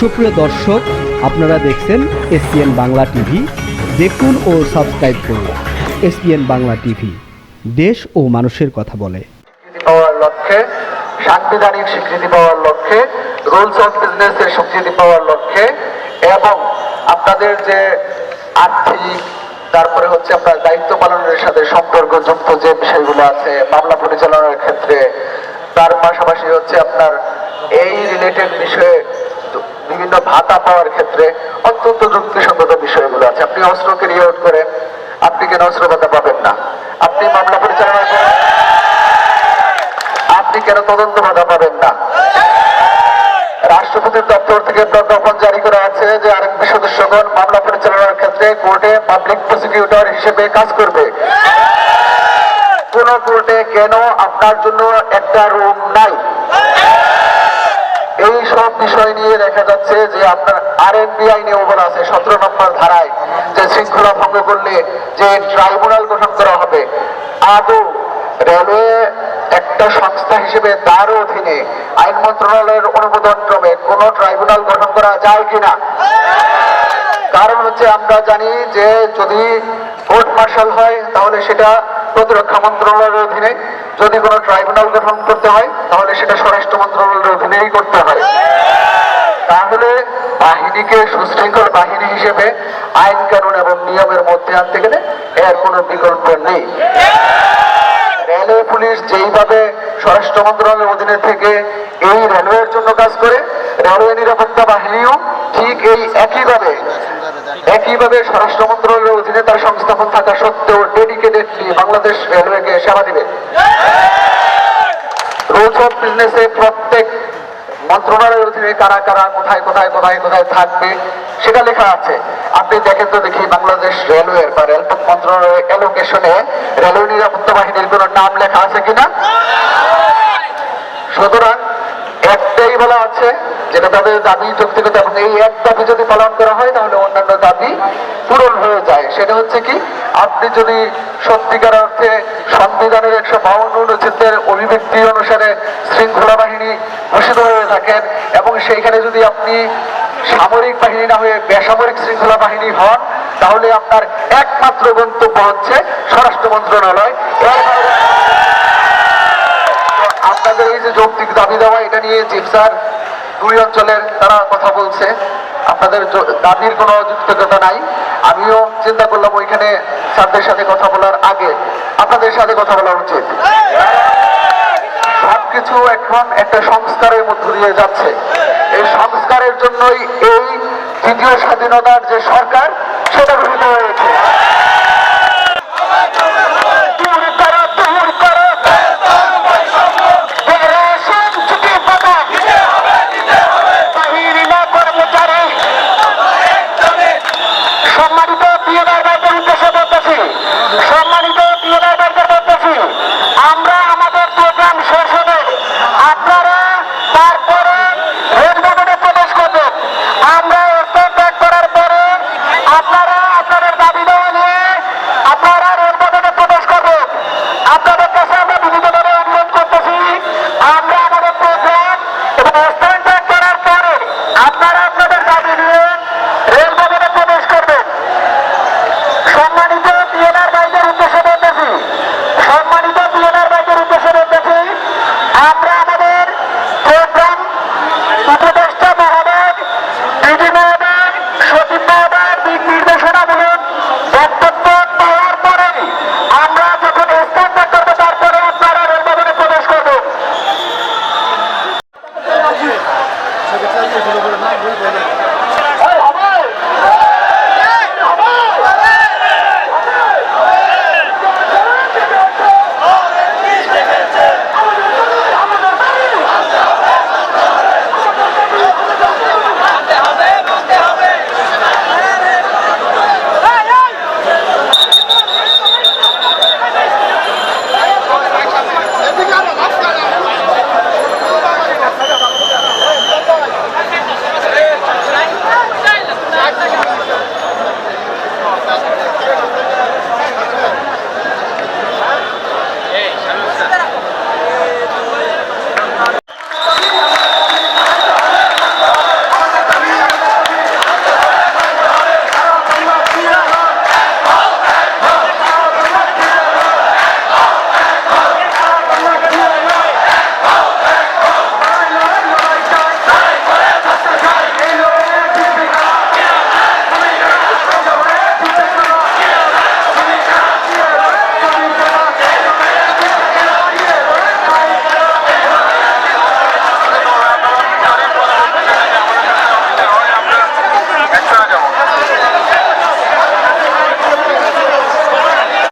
সুপ্রিয় দর্শক, আপনারা দেখছেন এসপিএন বাংলা টিভি। দেখুন ও সাবস্ক্রাইব করুন এসপিএন বাংলা টিভি। দেশ ও মানুষের কথা বলে। পাওয়ার লক্ষ্যে, সাংবিধানিক স্বীকৃতি পাওয়ার লক্ষ্যে, রুলস অফ বিজনেসের স্বীকৃতি পাওয়ার লক্ষ্যে, এবং আপনাদের যে আর্থিক, তারপরে হচ্ছে আপনার দায়িত্ব পালনের সাথে সম্পর্কযুক্ত যে বিষয়গুলো আছে, মামলা পরিচালনার ক্ষেত্রে, তার পাশাপাশি হচ্ছে আপনার এই রিলেটেড বিষয়ে বিভিন্ন ভাতা পাওয়ার ক্ষেত্রে অত্যন্ত যুক্তিসঙ্গত বিষয়গুলো আছে। আপনি অস্ত্র ক্যারি আউট করেন আপনি কেন অস্ত্র ভাতা পাবেন না? আপনি মামলা পরিচালনা করেন আপনি কেন তদন্ত ভাতা পাবেন না? রাষ্ট্রপতির দপ্তর থেকে প্রজ্ঞাপন জারি করা আছে যে আরএনপি সদস্যগণ মামলা পরিচালনার ক্ষেত্রে কোর্টে পাবলিক প্রসিকিউটর হিসেবে কাজ করবে। কোন কোর্টে কেন আপনার জন্য একটা রুম নাই? সব বিষয় নিয়ে দেখা যাচ্ছে যে আপনার আরএনবি আইনেও বলা আছে, সতেরো নম্বর ধারায় যে শৃঙ্খলা ভঙ্গ করলে যে ট্রাইব্যুনাল গঠন করা হবে। আদৌ রেলওয়ে একটা সংস্থা হিসেবে তার অধীনে আইন মন্ত্রণালয়ের অনুমোদন ক্রমে কোন ট্রাইব্যুনাল গঠন করা যায় কিনা? কারণ হচ্ছে আমরা জানি যে যদি কোর্ট মার্শাল হয়, তাহলে সেটা প্রতিরক্ষা মন্ত্রণালয়ের অধীনে যদি কোনো ট্রাইব্যুনাল গঠন করতে হয়, তাহলে সেটা স্বরাষ্ট্র মন্ত্রণালয়ের অধীনেই করতে হয়। তাহলে বাহিনীকে সুশৃঙ্খল বাহিনী হিসেবে আইন কানুন এবং নিয়মের মধ্যে আনতে গেলে এর কোনো বিকল্প নেই। রেলওয়ে পুলিশ যেইভাবে স্বরাষ্ট্র মন্ত্রণালয়ের অধীনে থেকে এই রেলওয়ের জন্য কাজ করে, রেলওয়ে নিরাপত্তা বাহিনীও ঠিক এই একইভাবে একইভাবে স্বরাষ্ট্র মন্ত্রণালয়ের অধীনে তার সংস্থাপন থাকা সত্ত্বেও ডেডিকেটেডলি বাংলাদেশ রেলওয়েকে সেবা দিবে। রুলস অফ বিজনেসে প্রত্যেক মন্ত্রণালয়ের অধীনে কারা কারা কোথায় কোথায় কোথায় কোথায় থাকবে, সেটা লেখা আছে। আপনি দেখেন তো দেখি বাংলাদেশ রেলওয়ের বা রেলপথ মন্ত্রণালয়ের অ্যালোকেশনে রেলওয়ে নিরাপত্তা বাহিনীর কোনো নাম লেখা আছে কিনা? সুতরাং একটাই বলা আছে, যেটা তাদের দাবি, যৌক্তিকতা, এবং এই এক দাবি যদি পালন করা হয়, তাহলে পূরণ হয়ে যায়। সেটা হচ্ছে কি, আপনি যদি সত্যিকার অর্থে সংবিধানের একশো বাউন্ন অনুচ্ছেদের অভিব্যক্তি অনুসারে শৃঙ্খলা বাহিনী ঘোষিত হয়ে থাকেন এবং সেইখানে যদি আপনি সামরিক বাহিনী না হয়ে বেসামরিক শৃঙ্খলা বাহিনী হন, তাহলে আপনার একমাত্র গন্তব্য হচ্ছে স্বরাষ্ট্র মন্ত্রণালয়। আপনাদের এই যে যৌক্তিক দাবি দেওয়া, এটা নিয়ে জিপসার দুই অঞ্চলের তারা কথা বলছে। আপনাদের দাবির কোনো যুক্তিকতা নাই। আমিও চিন্তা করলাম ওইখানে স্যারদের সাথে কথা বলার আগে আপনাদের সাথে কথা বলা উচিত। সবকিছু এখন একটা সংস্কারের মধ্য দিয়ে যাচ্ছে। এই সংস্কারের জন্যই এই তৃতীয় স্বাধীনতার যে সরকার